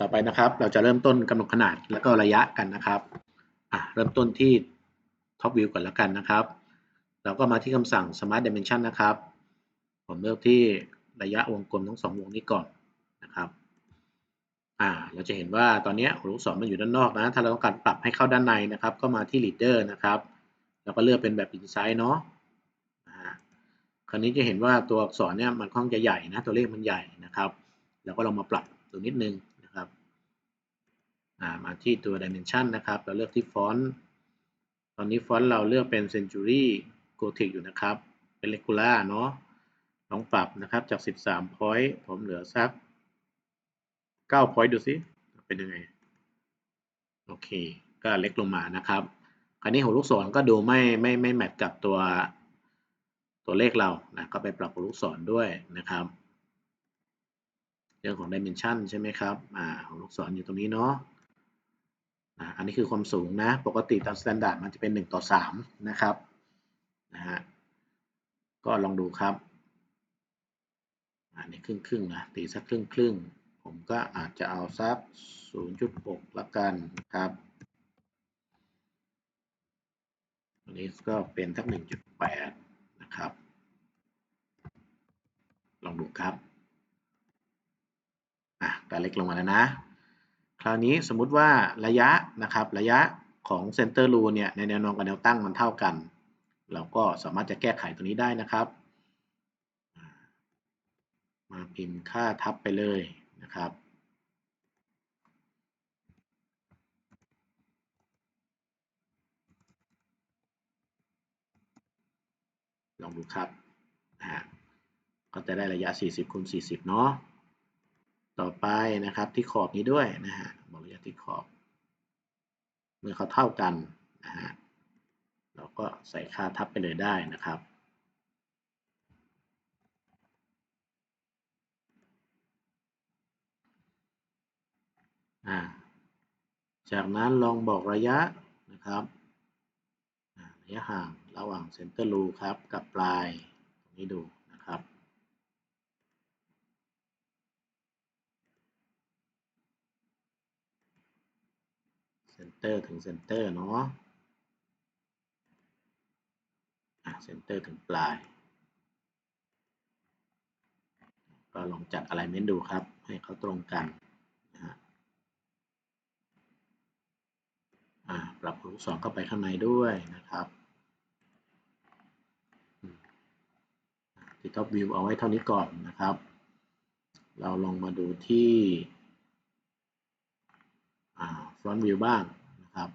ต่อไปนะครับ เราจะเริ่มต้นกำหนดขนาดแล้วก็ระยะกันนะครับเริ่มต้นที่ Top View ก่อนแล้วกันนะครับ เราก็มาที่คำสั่ง Smart Dimension นะครับ ผมเลือกที่ระยะวงกลมทั้งสองวงนี้ก่อนนะครับอ่าเราจะเห็นว่าตอนนี้หัวลูกศรมันอยู่ด้านนอกนะ ถ้าเราต้องการปรับให้เข้าด้านในนะครับ ก็มาที่ Leader นะครับ แล้วก็เลือกเป็นแบบ Insight เนาะคราวนี้จะเห็นว่าตัวอักษรเนี่ยมันค่อนข้างจะใหญ่นะ ตัวเลขมันใหญ่นะครับ แล้วก็ลองมาปรับตัวนิดนึง มาที่ตัว Dimension นะครับ เราเลือกที่ฟอนต์ตอนนี้ฟอนต์เราเลือกเป็น Century Gothic อยู่นะครับ เป็น Regular เนาะลองปรับนะครับจาก 13 point ผมเหลือสัก 9 point ดูสิเป็นยังไง โอเค ก็เล็กลงมานะครับ คราวนี้หัวลูกศรก็ดูไม่ไม่ไม่แมทกับตัวตัวเลขเรานะก็ไปปรับหัวลูกศรด้วยนะครับเรื่องของ dimension ใช่ไหมครับ อ่าหัวลูกศรอยู่ตรงนี้เนาะ อ่าอันนี้คือความสูงนะ ปกติตาม standard มันจะเป็น 1 ต่อ 3 นะครับนะฮะก็ลองดูครับ อันนี้ครึ่งครึ่งนะ ตีสักครึ่งครึ่งผมก็อาจจะเอาสัก 0.6 ละกันครับ อันนี้ก็เป็นสัก 1.8 นะครับ ลองดูครับ อะก็เล็กลงมาแล้วนะ คราวนี้สมมุติว่าระยะนะครับระยะของเซนเตอร์รูเนี่ยในแนวนอนกับแนวตั้งมันเท่ากัน เราก็สามารถจะแก้ไขตัวนี้ได้นะครับ มาพิมพ์ค่าทับไปเลยนะครับลองดูครับนะฮะก็จะได้ระยะ 40คูณ40 เนาะ ต่อไปนะครับที่ขอบนี้ด้วยนะฮะบอกระยะที่ขอบ เมื่อเขาเท่ากันนะฮะเราก็ใส่ค่าทับไปเลยได้นะครับ จากนั้นลองบอกระยะนะครับระยะห่างระหว่างเซนเตอร์รูครับกับปลายตรงนี้ดูนะครับ เซนเตอร์ถึงเซนเตอร์เนาะเซนเตอร์ถึงปลาย ก็ลองจัดอะไรเมนดูครับ ให้เขาตรงกันนะฮะปรับลูกศรเข้าไปข้างในด้วยนะครับที่ท็อปวิวเอาไว้เท่านี้ก่อนนะครับ เราลองมาดูที่ ฟอนต์วิวบ้างนะครับ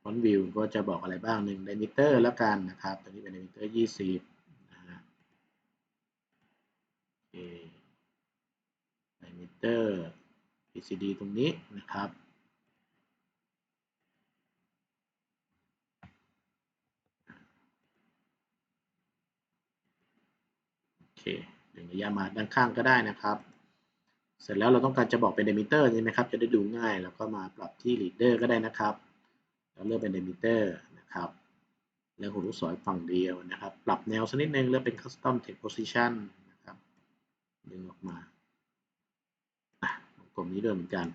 ฟอนต์วิวก็จะบอกอะไรบ้างหนึ่งไดมิเตอร์แล้วกันนะครับตัวนี้เป็นไดมิเตอร์ยี่สิบนะฮะไดมิเตอร์ PCD ตรงนี้นะครับคดึงระยะมาด้านข้างก็ได้นะครับ เสร็จแล้วเราต้องการจะบอกเป็นเดมิเตอร์ใช่ไหมครับ จะได้ดูง่ายแล้วก็มาปรับที่ลีดเดอร์ก็ได้นะครับแล้วเลือกเป็นเดมิเตอร์นะครับเลือกหัวลูกศรฝั่งเดียวนะครับ ปรับแนวสักนิดนึงเลือกเป็น custom text position นะครับดึงออกมากลมนี้ด้วยเหมือนกัน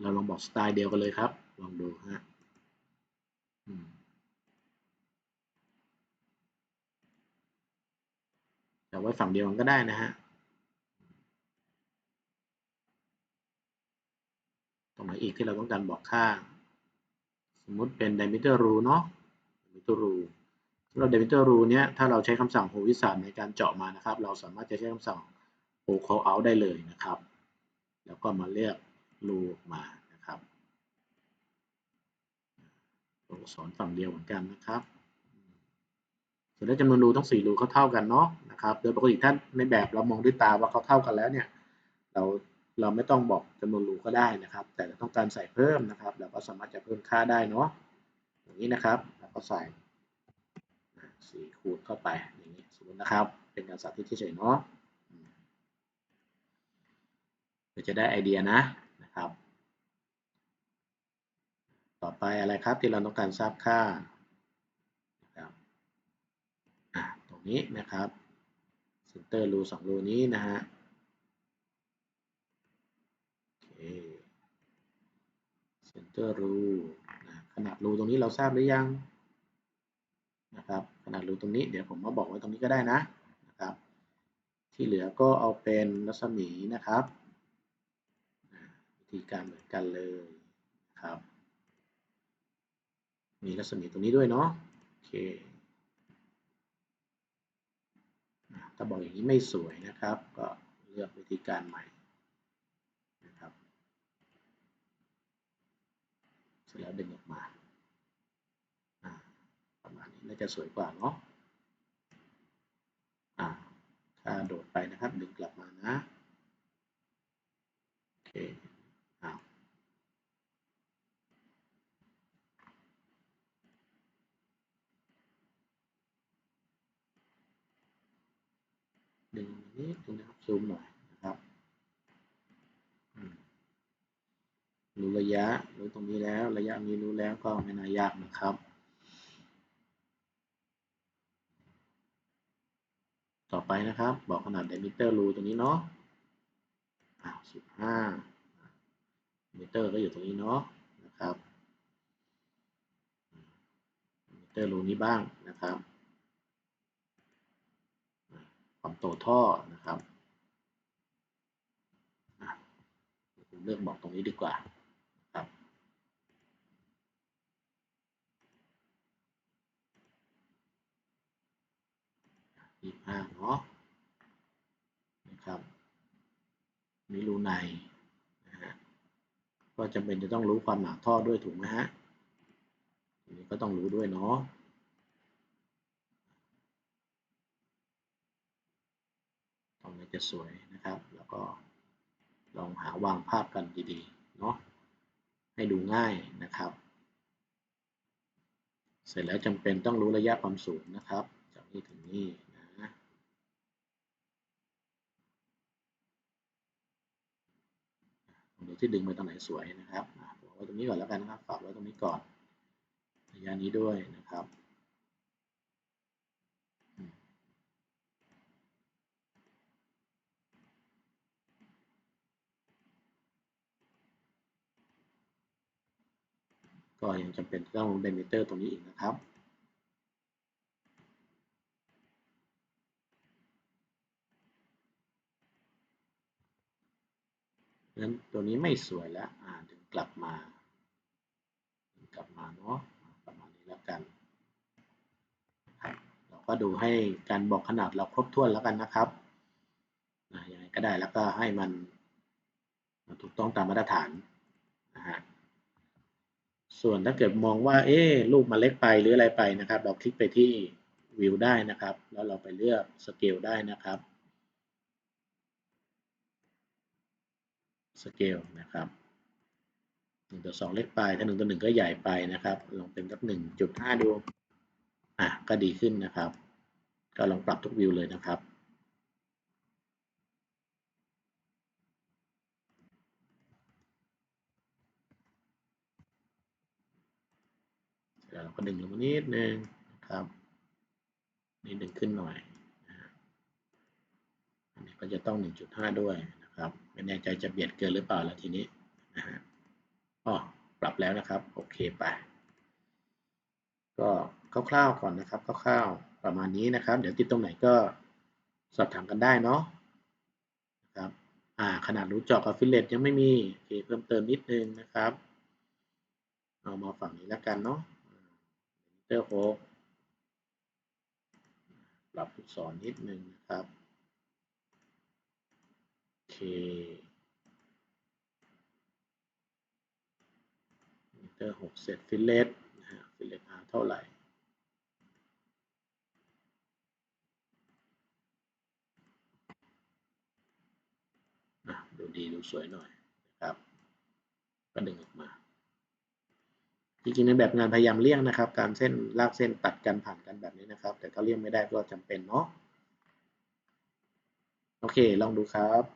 เราลองบอกสไตล์เดียวกันเลยครับ ลองดูฮะแต่ไว้ฝั่งเดียวกันก็ได้นะฮะ ต รงไหนอีกที่เราต้องการบอกค่าสมมุติเป็น diameter rule เนาะ diameter rule สำหรับ diameter rule เนี้ยถ้าเราใช้คำสั่ง hold wizard ในการเจาะมานะครับ เราสามารถจะใช้คำสั่ง hold call out ได้เลยนะครับ แล้วก็มาเลือก rule มานะครับตัวอักษรฝั่งเดียวเหมือนกันนะครับส่วนจำนวนรูทั้ง4รูเขาเท่ากันเนาะนะครับ โดยปกติถ้าในแบบเรามองด้วยตาว่าเขาเท่ากันแล้วเนี่ย เรา เราไม่ต้องบอกจำนวนรูก็ได้นะครับ แต่เราต้องการใส่เพิ่มนะครับ เราก็สามารถจะเพิ่มค่าได้เนาะอย่างนี้นะครับเราก็ใส่สีคูณเข้าไปอย่างนี้สมมตินะครับ เป็นการสาธิตเฉยๆเนาะเพื่อจะได้ไอเดียนะนะครับ ต่อไปอะไรครับที่เราต้องการทราบค่านี้นะครับเซนเตอร์รูสองรูนี้นะฮะโอเค center rule ขนาดรูตรงนี้เราทราบหรือยังนะครับขนาดรูตรงนี้เดี๋ยวผมมาบอกไว้ตรงนี้ก็ได้นะนะครับ ที่เหลือก็เอาเป็นรัศมีนะครับวิธีการเหมือนกันเลยครับ มีรัศมีตรงนี้ด้วยเนาะโอเคถ้าบอกอย่างนี้ไม่สวยนะครับ ก็เลือกวิธีการใหม่นะครับ เส ร็จแล้วดึงออกมาประมาณนี้น่าจะสวยกว่าเนาะถ้าโดดไปนะครับ ดึงกลับมานะ โอเคอ้าวดึงนิดนึงนะครับซูมหน่อยนะครับอืม รู้ระยะ รู้ตรงนี้แล้ว ระยะนี้รู้แล้วก็ไม่น่ายากนะครับ ต่อไปนะครับ บอกขนาด diameter รูตรงนี้เนาะอ้าวสิบห้า diameter ก็อยู่ตรงนี้เนาะนะครับ diameter รูนี้บ้างนะครับความโตท่อนะครับเลือกบอกตรงนี้ดีกว่า 5เนาะนะครับมีรูในนะฮะก็จำเป็นจะต้องรู้ความหนาท่อด้วยถูกไหมฮะทีนี้ก็ต้องรู้ด้วยเนาะตรงนี้จะสวยนะครับ แล้วก็ลองหาวางภาพกันดีๆเนาะให้ดูง่ายนะครับ เสร็จแล้วจำเป็นต้องรู้ระยะความสูงนะครับ จากนี้ถึงนี้ ดูที่ดึงไปตรงไหนสวยนะครับบอกไว้ตรงนี้ก่อนแล้วกันนะครับฝากไว้ตรงนี้ก่อนระยะนี้ด้วยนะครับก็ยังจำเป็นต้องลงเดมิเตอร์ตรงนี้อีกนะครับ นั้นตัวนี้ไม่สวยแล้วอ่าดึงกลับมาดึงกลับมาเนาะประมาณนี้แล้วกันครับเราก็ดูให้การบอกขนาดเราครบถ้วนแล้วกันนะครับนะยังไงก็ได้แล้วก็ให้มันถูกต้องตามมาตรฐานนะฮะส่วนถ้าเกิดมองว่าเอ๊รูปมันเล็กไปหรืออะไรไปนะครับ เราคลิกไปที่วิวได้นะครับ แล้วเราไปเลือกสเกลได้นะครับ สเกลนะครับหนึ่งต่อสองเล็กไป ถ้าหนึ่งต่อหนึ่งก็ใหญ่ไปนะครับลองเป็นสักหนึ่งจุดห้าดูอะก็ดีขึ้นนะครับ ก็ลองปรับทุกวิวเลยนะครับเราก็ดึงลงมานิดนึงนะครับนี่ดึงขึ้นหน่อยอันนี้ก็จะต้อง 1.5 ด้วยนะ ครับไม่แน่ใจจะเบียดเกินหรือเปล่าแล้วทีนี้นะฮะอ๋อปรับแล้วนะครับ โอเคไป ก็คร่าวๆก่อนนะครับคร่าวๆประมาณนี้นะครับ เดี๋ยวติดตรงไหนก็สอบถามกันได้เนาะนะครับอ่าขนาดรู้จอกับฟิลเลตยังไม่มีโอเคเพิ่มเติมนิดนึงนะครับ เอามาฝั่งนี้แล้วกันเนาะเตอร์โฮปรับลูกศรนิดนึงนะครับ มิเตอร์หกเสร็จฟิลเลตนะฮะฟิลเลตอาเท่าไหร่ดูดีดูสวยหน่อยนะครับ ก็ดึงออกมาจริงๆในแบบงานพยายามเลี่ยงนะครับ การเส้นลากเส้นตัดกันผ่านกันแบบนี้นะครับ แต่ถ้าเลี่ยงไม่ได้ก็จำเป็นเนาะโอเค ลองดูครับ